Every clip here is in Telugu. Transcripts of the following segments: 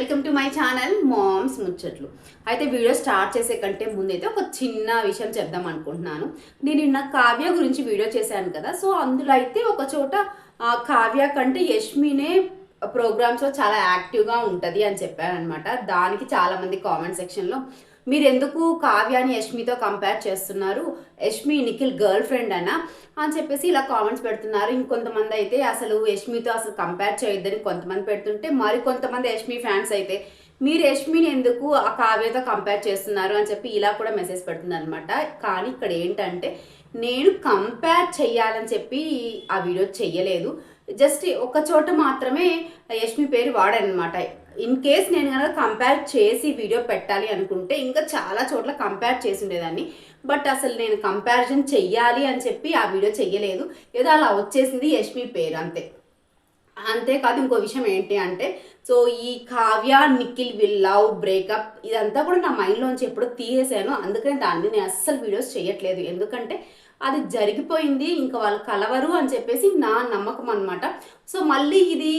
Welcome to my channel moms ముచ్చట్లు. అయితే వీడియో స్టార్ట్ చేసే కంటే ముందైతే ఒక చిన్న విషయం చెప్దాం అనుకుంటున్నాను. నేను నిన్న కావ్య గురించి వీడియో చేశాను కదా సో అందులో అయితే ఒక చోట కావ్య కంటే యష్మినే ప్రోగ్రామ్స్లో చాలా యాక్టివ్గా ఉంటుంది అని చెప్పాను అనమాట దానికి చాలామంది కామెంట్ సెక్షన్లో మీరు ఎందుకు కావ్యాని యష్మితో కంపేర్ చేస్తున్నారు? యష్మి నిఖిల్ గర్ల్ ఫ్రెండ్ అనా? అని చెప్పేసి ఇలా కామెంట్స్ పెడుతున్నారు. ఇంకొంతమంది అయితే అసలు యష్మితో అసలు కంపేర్ చేయొద్దని కొంతమంది పెడుతుంటే మరి కొంతమంది యష్మి ఫ్యాన్స్ అయితే మీరు యష్మిని ఎందుకు ఆ కావ్యతో కంపేర్ చేస్తున్నారు? అని చెప్పి ఇలా కూడా మెసేజ్ పెడుతుందనమాట కానీ ఇక్కడ ఏంటంటే నేను కంపేర్ చెయ్యాలని చెప్పి ఆ వీడియో చెయ్యలేదు జస్ట్ ఒక చోట మాత్రమే యష్మి పేరు వాడనమాట ఇన్ కేస్ నేను కనుక కంపేర్ చేసి వీడియో పెట్టాలి అనుకుంటే ఇంకా చాలా చోట్ల కంపేర్ చేసి ఉండేదాన్ని. బట్ అసలు నేను కంపారిజన్ చెయ్యాలి అని చెప్పి ఆ వీడియో చెయ్యలేదు. ఏదో అలా వచ్చేసింది యష్మి పేరు అంతే. అంతేకాదు ఇంకో విషయం ఏంటి అంటే సో ఈ Kavya Nikhil will love breakup ఇదంతా కూడా నా మైండ్లోంచి ఎప్పుడో తీసేసాను అందుకని దాన్ని నేను అస్సలు వీడియోస్ చేయట్లేదు ఎందుకంటే అది జరిగిపోయింది ఇంకా వాళ్ళు కలవరు అని చెప్పేసి నా నమ్మకం అనమాట సో మళ్ళీ ఇది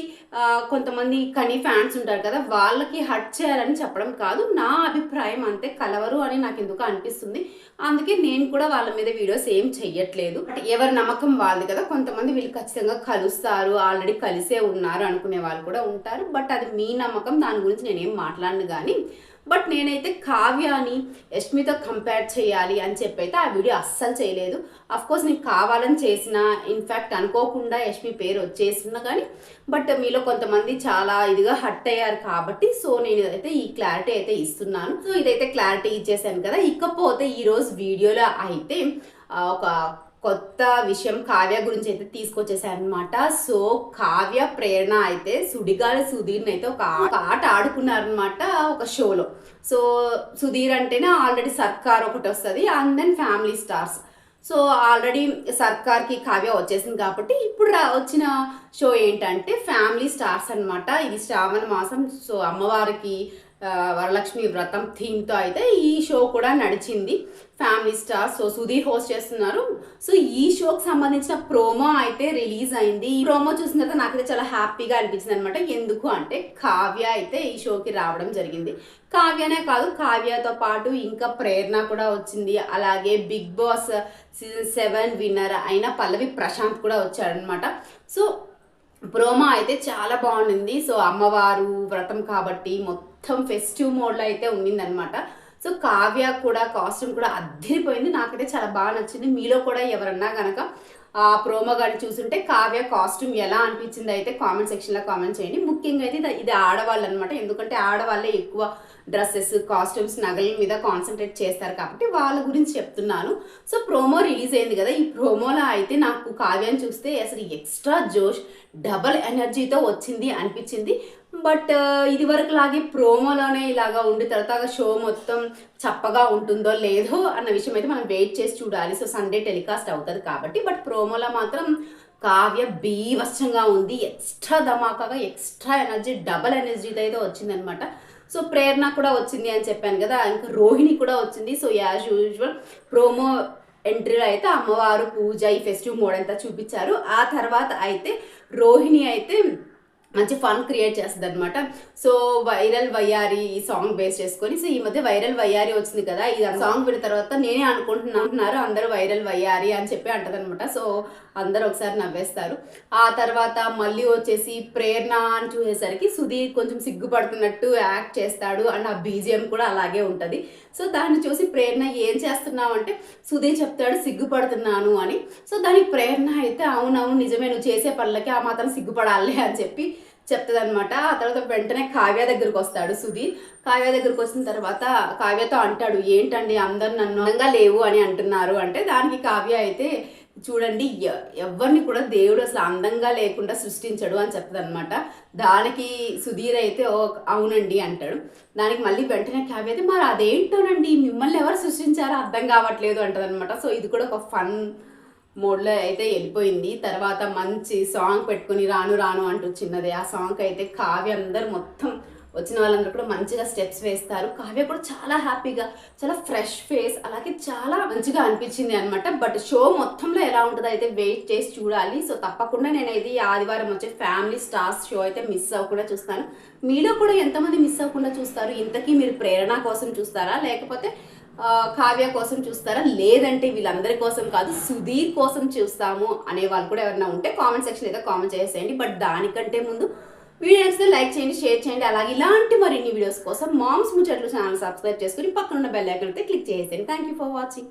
కొంతమంది కనీ ఫ్యాన్స్ ఉంటారు కదా వాళ్ళకి హర్ట్ చేయాలని చెప్పడం కాదు నా అభిప్రాయం అంతే కలవరు అని నాకు ఎందుకు అనిపిస్తుంది. అందుకే నేను కూడా వాళ్ళ మీద వీడియోస్ ఏం చెయ్యట్లేదు. బట్ ఎవరి నమ్మకం వాళ్ళది కదా కొంతమంది వీళ్ళు ఖచ్చితంగా కలుస్తారు ఆల్రెడీ కలిసే ఉన్నారు అనుకునే వాళ్ళు కూడా ఉంటారు. బట్ అది మీ నమ్మకం దాని గురించి నేనేం మాట్లాడను కానీ బట్ నేనైతే కావ్యాని యష్మితో కంపేర్ చేయాలి అని చెప్పి అయితే ఆ వీడియో అస్సలు చేయలేదు. కోర్స్ నేను కావాలని చేసిన ఇన్ఫ్యాక్ట్ అనుకోకుండా యష్మి పేరు వచ్చేసిన కానీ బట్ మీలో కొంతమంది చాలా ఇదిగా హట్ అయ్యారు కాబట్టి సో నేను అయితే ఈ క్లారిటీ అయితే ఇస్తున్నాను. సో ఇదైతే క్లారిటీ ఇచ్చేసాను కదా. ఇకపోతే ఈరోజు వీడియోలో అయితే ఒక కొత్త విషయం కావ్య గురించి అయితే తీసుకొచ్చేసాను అనమాట సో కావ్య ప్రేరణ అయితే సుడిగాలి సుధీర్ని అయితే ఒక ఆట ఆడుకున్నారనమాట ఒక షోలో. సో సుధీర్ అంటేనే ఆల్రెడీ సర్కార్ ఒకటి వస్తుంది and then family stars. So already సర్కార్కి Kavya వచ్చేసింది కాబట్టి ఇప్పుడు వచ్చిన షో ఏంటంటే ఫ్యామిలీ స్టార్స్ అన్నమాట. ఇది శ్రావణ మాసం సో అమ్మవారికి వరలక్ష్మి వ్రతం థీమ్తో అయితే ఈ షో కూడా నడిచింది. Family star so Sudheer host చేస్తున్నారు. సో ఈ షోకి సంబంధించిన ప్రోమో అయితే రిలీజ్ అయింది. ఈ ప్రోమో చూసిన తర్వాత నాకైతే చాలా హ్యాపీగా అనిపించింది అనమాట ఎందుకు అంటే కావ్య అయితే ఈ షోకి రావడం జరిగింది. కావ్యనే కాదు కావ్యతో పాటు ఇంకా ప్రేరణ కూడా వచ్చింది. అలాగే Bigg Boss season seven winner అయిన పల్లవి ప్రశాంత్ కూడా వచ్చాడనమాట సో ప్రోమో అయితే చాలా బాగుంది సో అమ్మవారు వ్రతం కాబట్టి మొత్తం మొత్తం ఫెస్టివ్ మోడ్లో అయితే ఉండిందనమాట సో కావ్య కూడా కాస్ట్యూమ్ కూడా అద్దరిపోయింది. నాకైతే చాలా బాగా నచ్చింది. మీలో కూడా ఎవరన్నా కనుక ఆ ప్రోమో కానీ చూసుంటే కావ్య కాస్ట్యూమ్ ఎలా అనిపించింది అయితే కామెంట్ సెక్షన్లో కామెంట్ చేయండి. ముఖ్యంగా అయితే ఇది- ఇది ఆడవాళ్ళు అనమాట ఎందుకంటే ఆడవాళ్ళే ఎక్కువ డ్రెస్సెస్ కాస్ట్యూమ్స్ నగల మీద కాన్సన్ట్రేట్ చేస్తారు కాబట్టి వాళ్ళ గురించి చెప్తున్నాను. సో ప్రోమో రిలీజ్ అయింది కదా ఈ ప్రోమోలో అయితే నాకు కావ్యాన్ని చూస్తే అసలు ఎక్స్ట్రా జోష్ డబల్ ఎనర్జీతో వచ్చింది అనిపించింది. బట్ ఇది వరకు లాగే ప్రోమోలోనే ఇలాగా ఉండి తర్వాత షో మొత్తం చప్పగా ఉంటుందో లేదో అన్న విషయం అయితే మనం వెయిట్ చేసి చూడాలి. సో సండే టెలికాస్ట్ అవుతుంది కాబట్టి బట్ ప్రోమోలో మాత్రం కావ్య బీవచ్చంగా ఉంది. ఎక్స్ట్రా ధమాకాగా ఎక్స్ట్రా ఎనర్జీ డబల్ ఎనర్జీతో అయితే వచ్చిందనమాట సో ప్రేరణ కూడా వచ్చింది అని చెప్పాను కదా ఇంకా రోహిణి కూడా వచ్చింది. సో యాజ్ యూజువల్ ప్రోమో ఎంట్రీలో అయితే అమ్మవారు పూజ ఈ ఫెస్టివ్ మోడ్ అంతా చూపించారు. ఆ తర్వాత అయితే రోహిణి అయితే మంచి ఫన్ క్రియేట్ చేస్తుంది అనమాట సో వైరల్ వయ్యారి ఈ సాంగ్ బేస్ చేసుకొని సో ఈ మధ్య వైరల్ వయ్యారి వచ్చింది కదా ఇది సాంగ్ విన్న తర్వాత నేనే అనుకుంటున్నారు అందరూ వైరల్ వయ్యారి అని చెప్పి అంటదనమాట సో అందరూ ఒకసారి నవ్వేస్తారు. ఆ తర్వాత మళ్ళీ వచ్చేసి ప్రేరణ అని చూసేసరికి సుధీర్ కొంచెం సిగ్గుపడుతున్నట్టు యాక్ట్ చేస్తాడు అండ్ ఆ బీజిఎం కూడా అలాగే ఉంటుంది. సో దాన్ని చూసి ప్రేరణ ఏం చేస్తున్నావు అంటే సుధీర్ చెప్తాడు సిగ్గుపడుతున్నాను అని. సో దానికి ప్రేరణ అయితే అవునవును నిజమే నువ్వు చేసే పనులకి ఆ మాత్రం సిగ్గుపడాలి అని చెప్పి చెప్తుందనమాట ఆ తర్వాత వెంటనే కావ్య దగ్గరికి వస్తాడు సుధీర్. కావ్య దగ్గరికి వచ్చిన తర్వాత కావ్యతో అంటాడు ఏంటండి అందరు నన్ను అందంగా లేవు అని అంటున్నారు. అంటే దానికి కావ్య అయితే చూడండి ఎవరిని కూడా దేవుడు అసలు అందంగా లేకుండా సృష్టించడు అని చెప్తుంది దానికి సుధీర్ అయితే ఓ అవునండి అంటాడు. దానికి మళ్ళీ వెంటనే కావ్య అయితే మరి అదేంటోనండి? మిమ్మల్ని ఎవరు సృష్టించారో అర్థం కావట్లేదు అంటదనమాట సో ఇది కూడా ఒక ఫన్ మోడ్లో అయితే వెళ్ళిపోయింది. తర్వాత మంచి సాంగ్ పెట్టుకుని రాను రాను అంటూ చిన్నది. ఆ సాంగ్ అయితే కావ్య అందరు మొత్తం వచ్చిన వాళ్ళందరూ కూడా మంచిగా స్టెప్స్ వేస్తారు. కావ్య కూడా చాలా హ్యాపీగా చాలా ఫ్రెష్ ఫేస్ అలాగే చాలా మంచిగా అనిపించింది అనమాట బట్ షో మొత్తంలో ఎలా ఉంటుందో అయితే వెయిట్ చేసి చూడాలి. సో తప్పకుండా నేను ఇది ఆదివారం వచ్చే ఫ్యామిలీ స్టార్స్ షో అయితే మిస్ అవ్వకుండా చూస్తాను. మీలో కూడా ఎంతమంది మిస్ అవ్వకుండా చూస్తారు? ఇంతకీ మీరు ప్రేరణ కోసం చూస్తారా? లేకపోతే కావ్య కోసం చూస్తారా? లేదంటే వీళ్ళందరి కోసం కాదు సుధీర్ కోసం చూస్తాము అనే వాళ్ళు కూడా ఎవరైనా ఉంటే కామెంట్ సెక్షన్ ఏదో కామెంట్ చేసేయండి. బట్ దానికంటే ముందు వీడియో నచ్చితే లైక్ చేయండి షేర్ చేయండి. అలాగే ఇలాంటి మరిన్ని వీడియోస్ కోసం మామ్స్ ముచ్చట్లు ఛానల్ సబ్స్క్రైబ్ చేసుకుని పక్కనున్న బెల్ ఐకన్ అయితే క్లిక్ చేసేయండి. Thank you for watching